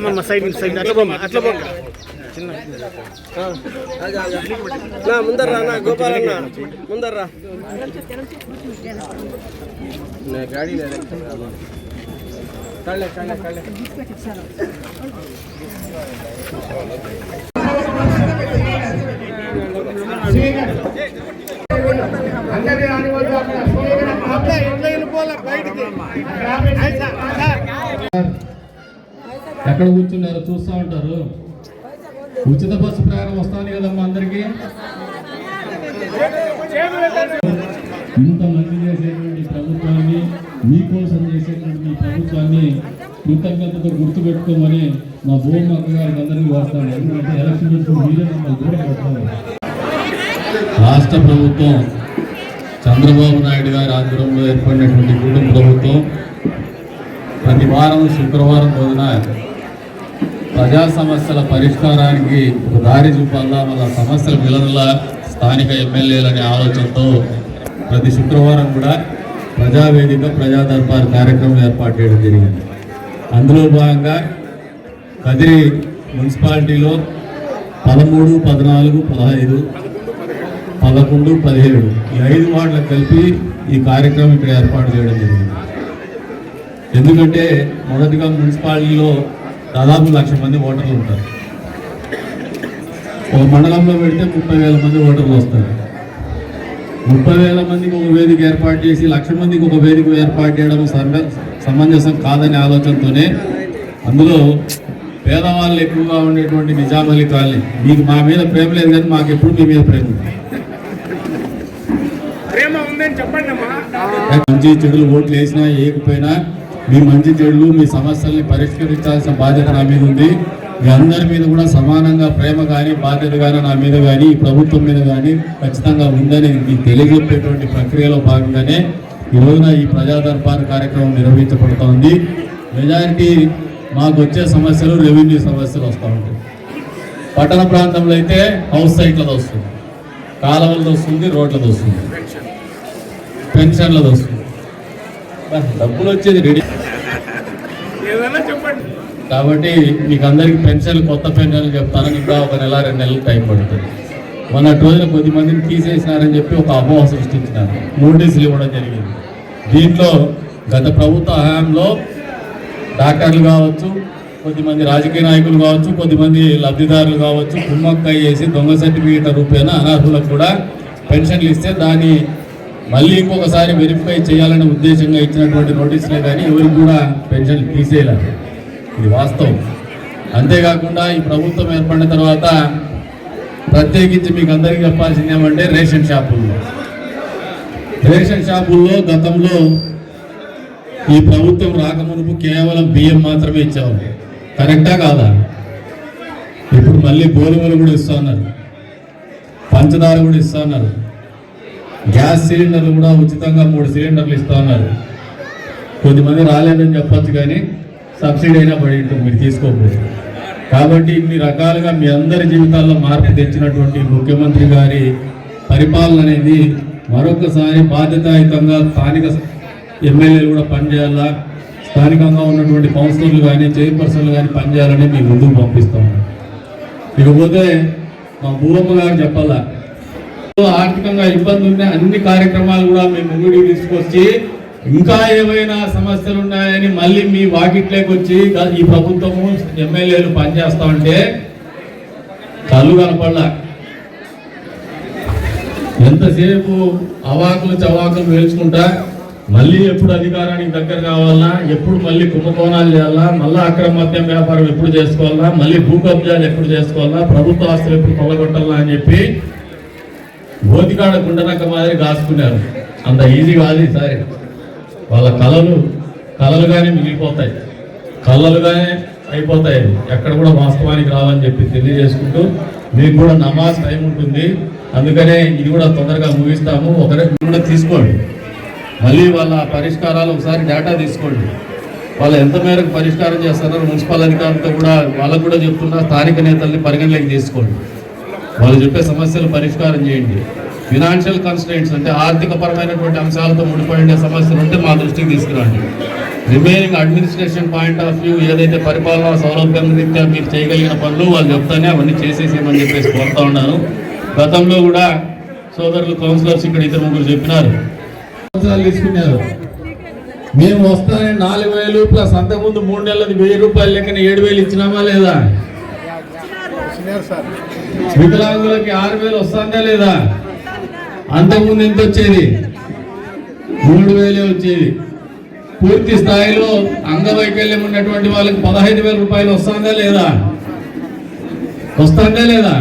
అమ్మ సైడ్ నుంచి సైడ్ అట్లా పోమ్మ అట్లా పోమ్మ. నా ముందర్రా నా గోపాలన్న. ముందర్రా. నా గాడి కళ్ళే కళ్ళే కళ్ళే ఎక్కడ కూర్చున్నారో? చూస్తూ ఉంటారు. ఉచిత బస్సు ప్రయాణం వస్తుంది కదమ్మా అందరికి. ఇంతమంది చేసేటువంటి ప్రభుత్వాన్ని మీకోసం చేసేటువంటి మీ ప్రభుత్వాన్ని కృతజ్ఞతతో గుర్తుపెట్టుకోమని మా భూమి అక్క గారికి అందరికీ వస్తాను ఎందుకంటే ఎలక్షన్ వచ్చిన మీరే మమ్మల్ని దూరం రాష్ట్ర ప్రభుత్వం చంద్రబాబు నాయుడు గారి ఆధ్వర్యంలో ఏర్పడినటువంటి కూటమి ప్రభుత్వం ప్రతి వారం శుక్రవారం రోజున ప్రజా సమస్యల పరిష్కారానికి ఒక దారి చూపాలా? వాళ్ళ సమస్యల విలనల స్థానిక ఎమ్మెల్యేలనే ఆలోచనతో ప్రతి శుక్రవారం కూడా ప్రజావేదిక ప్రజా దర్బార్ కార్యక్రమం ఏర్పాటు చేయడం జరిగింది. అందులో భాగంగా కదిరి మున్సిపాలిటీలో పదమూడు పద్నాలుగు పదహైదు పదకొండు పదిహేడు ఈ ఐదు వార్డులకు కలిపి ఈ కార్యక్రమం ఇక్కడ ఏర్పాటు చేయడం జరిగింది. ఎందుకంటే మొదటిగా మున్సిపాలిటీలో దాదాపు లక్ష మంది ఓటర్లు ఉంటారు. ఒక మండలంలో పెడితే ముప్పై వేల మంది ఓటర్లు వస్తారు. ముప్పై వేల మందికి ఒక వేదిక ఏర్పాటు చేసి లక్ష మందికి ఒక వేదిక ఏర్పాటు చేయడం సమ- సమంజసం కాదనే ఆలోచనతోనే అందులో పేదవాళ్ళు ఎక్కువగా ఉండేటువంటి నిజామలి కాలనీ. మీకు మా మీద ప్రేమ లేదు కానీ మాకు ఎప్పుడు మీ మీద ప్రేమ మంచి చెడులు ఓట్లు వేసినా వేయకపోయినా మీ మంచి చెడులు మీ సమస్యల్ని పరిష్కరించాల్సిన బాధ్యత నా మీద ఉంది. మీ అందరి మీద కూడా సమానంగా ప్రేమ కానీ బాధ్యత కానీ నా మీద కానీ ఈ ప్రభుత్వం మీద కానీ ఖచ్చితంగా ఉందని మీకు తెలియజెప్పేటువంటి ప్రక్రియలో భాగంగానే ఈ రోజున ఈ ప్రజా కార్యక్రమం నిర్వహించబడుతోంది మెజారిటీ మాకు వచ్చే సమస్యలు రెవెన్యూ సమస్యలు వస్తూ ఉంటాయి. పట్టణ ప్రాంతంలో అయితే హౌస్ సైట్లది వస్తుంది. కాలువలది వస్తుంది రోడ్లది వస్తుంది. పెన్షన్లది వస్తుంది. డబ్బులు వచ్చేది రెడీ కాబట్టి మీకు అందరికి పెన్షన్లు కొత్త పెన్షన్లు చెప్తాను ఇంకా ఒక నెల రెండు నెలలు టైం పడుతుంది. మొన్నటి రోజున కొద్ది మందిని తీసేసినారని చెప్పి ఒక అపోహ సృష్టించినారు. నోటీసులు ఇవ్వడం జరిగింది. దీంట్లో గత ప్రభుత్వ హయాంలో డాక్టర్లు కావచ్చు కొద్దిమంది రాజకీయ నాయకులు కావచ్చు కొద్దిమంది లబ్ధిదారులు కావచ్చు కుమ్మక్క చేసి దొంగ సర్టిఫికేట్ రూపేణ అనర్హులకు కూడా పెన్షన్లు ఇస్తే దాన్ని మళ్ళీ ఇంకొకసారి వెరిఫై చేయాలనే ఉద్దేశంగా ఇచ్చినటువంటి నోటీసులే కానీ ఎవరికి కూడా పెన్షన్లు తీసేయలేదు. ఇది వాస్తవం. అంతేకాకుండా ఈ ప్రభుత్వం ఏర్పడిన తర్వాత ప్రత్యేకించి మీకు అందరికీ చెప్పాల్సింది ఏమంటే రేషన్ షాపుల్లో. రేషన్ షాపుల్లో గతంలో ఈ ప్రభుత్వం రాకమునుపు కేవలం బియ్యం మాత్రమే ఇచ్చేవారు. కరెక్టా కాదా? ఇప్పుడు మళ్ళీ గోధుమలు కూడా ఇస్తా ఉన్నారు. పంచదార కూడా ఇస్తా ఉన్నారు. గ్యాస్ సిలిండర్లు కూడా ఉచితంగా మూడు సిలిండర్లు ఇస్తా ఉన్నారు. కొద్దిమంది రాలేదని చెప్పచ్చు కానీ సబ్సిడీ అయినా పడి ఉంటుంది మీరు తీసుకోకపోతే కాబట్టి ఇన్ని రకాలుగా మీ అందరి జీవితాల్లో మార్పు తెచ్చినటువంటి ముఖ్యమంత్రి గారి పరిపాలన అనేది మరొకసారి బాధ్యతాయుతంగా స్థానిక ఎమ్మెల్యేలు కూడా పనిచేయాలా? స్థానికంగా ఉన్నటువంటి కౌన్సిలర్లు కానీ చైర్పర్సన్లు కానీ పనిచేయాలని మీ ముందుకు పంపిస్తాము ఇకపోతే మా భూమమ్మ గారు చెప్పాలా? ఆర్థికంగా ఇబ్బంది ఉన్న అన్ని కార్యక్రమాలు కూడా మేము ముందుకు తీసుకొచ్చి ఇంకా ఏమైనా సమస్యలు ఉన్నాయని మళ్ళీ మీ వాకిట్లోకి వచ్చి ఈ ప్రభుత్వము ఎమ్మెల్యేలు పనిచేస్తా ఉంటే కళ్ళు కనపడలా. ఎంతసేపు అవాకులు చవాకులు వేల్చుకుంటా మళ్ళీ ఎప్పుడు అధికారానికి దగ్గర కావాలన్నా ఎప్పుడు మళ్ళీ కుంభకోణాలు చేయాలా మళ్ళీ అక్రమత్యం వ్యాపారం ఎప్పుడు చేసుకోవాలా మళ్ళీ భూ కబ్జాలు ఎప్పుడు చేసుకోవాలా ప్రభుత్వ ఆస్తులు ఎప్పుడు తొలగొట్టాలా అని చెప్పి గోతికాడ గుండనక్క మాదిరి కాసుకున్నారు. అంత ఈజీ కాదు ఈసారి వాళ్ళ కళలు కళలుగానే మిగిలిపోతాయి. కళలుగానే అయిపోతాయి. ఎక్కడ కూడా వాస్తవానికి రావని చెప్పి తెలియజేసుకుంటూ మీకు కూడా నమాజ్ టైం ఉంటుంది. అందుకనే ఇది కూడా తొందరగా ముగిస్తాము. ఒకరే కూడా తీసుకోండి. మళ్ళీ వాళ్ళ పరిష్కారాలు ఒకసారి డేటా తీసుకోండి. వాళ్ళు ఎంత మేరకు పరిష్కారం చేస్తారో మున్సిపల్ అధికారులతో కూడా వాళ్ళకు కూడా చెప్తున్నా స్థానిక నేతల్ని పరిగణలోకి తీసుకోండి. వాళ్ళు చెప్పే సమస్యలు పరిష్కారం చేయండి. ఫినాన్షియల్ కన్స్టెంట్స్ అంటే ఆర్థిక పరమైనటువంటి అంశాలతో ముడిపడిన సమస్యలు ఉంటే మా దృష్టికి తీసుకురండి. Remaining administration point of view ఏదైతే పరిపాలనా సౌలభ్యం రీత్యా మీరు చేయగలిగిన పనులు వాళ్ళు చెప్తానే అవన్నీ చేసేసేయమని చెప్పేసి కోరుతా ఉన్నాను. గతంలో కూడా సోదరులు కౌన్సిలర్స్ ఇక్కడ ఇద్దరు ముగ్గురు చెప్పినారు. తీసుకున్నారు. మేము వస్తానే నాలుగు వేలు ప్లస్ అంతకుముందు మూడు నెలలది వెయ్యి రూపాయలు లెక్కన ఏడు వేలు ఇచ్చినామా లేదా? వికలాంగులకి ఆరు వేలు వస్తుందా లేదా? అంతకుముందు ఎంత వచ్చేది? మూడు వేలే వచ్చేది. పూర్తి స్థాయిలో అంగవైకల్యం ఉన్నటువంటి వాళ్ళకి పదహైదు వేల రూపాయలు వస్తుందా లేదా? వస్తుందా లేదా?